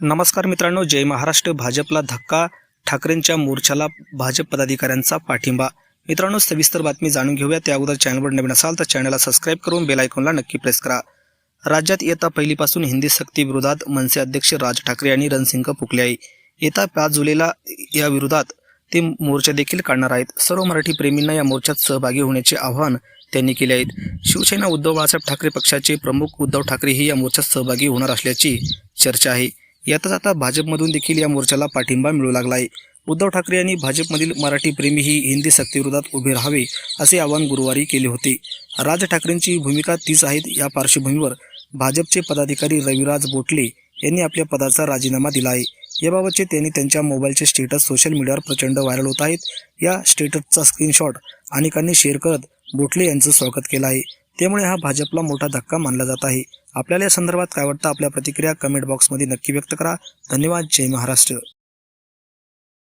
नमस्कार मित्रांनो जय महाराष्ट्र. भाजपला धक्का ठाकरेंच्या मोर्चाला भाजप पदाधिकाऱ्यांचा पाठिंबा. मित्रांनो सविस्तर बातमी जाणून घेऊया. त्या अगोदर चॅनलवर नवीन असाल तर चॅनलला सबस्क्राईब करून बेल आयकॉनला नक्की प्रेस करा. राज्यात येता पहिलीपासून हिंदी सक्ती विरोधात मनसे अध्यक्ष राज ठाकरे यांनी रणसिंग फुकले आहे येत्या पाच जुलैला या विरोधात ते मोर्चा देखील काढणार आहेत. सर्व मराठी प्रेमींना या मोर्चात सहभागी होण्याचे आवाहन त्यांनी केले आहेत. शिवसेना उद्धव बाळासाहेब ठाकरे पक्षाचे प्रमुख उद्धव ठाकरेही या मोर्चात सहभागी होणार असल्याची चर्चा आहे. यातच आता भाजपमधून देखील या मोर्चाला पाठिंबा मिळू लागला आहे उद्धव ठाकरे यांनी भाजपमधील मराठी प्रेमी ही हिंदी सक्तीविरोधात उभे राहावे असे आवाहन गुरुवारी केले होते. राज ठाकरेंची भूमिका तीच आहे या पार्श्वभूमीवर भाजपचे पदाधिकारी रविराज बोटले यांनी आपल्या पदाचा राजीनामा दिला आहे याबाबतचे त्यांनी त्यांच्या मोबाईलचे स्टेटस सोशल मीडियावर प्रचंड व्हायरल होत आहेत. या स्टेटसचा स्क्रीनशॉट अनेकांनी शेअर करत बोटले यांचं स्वागत केलं आहे त्यामुळे हा भाजपला मोठा धक्का मानला जात आहे. आपल्याला या संदर्भात काय वाटतं? आपल्या प्रतिक्रिया कमेंट बॉक्समध्ये नक्की व्यक्त करा. धन्यवाद. जय महाराष्ट्र.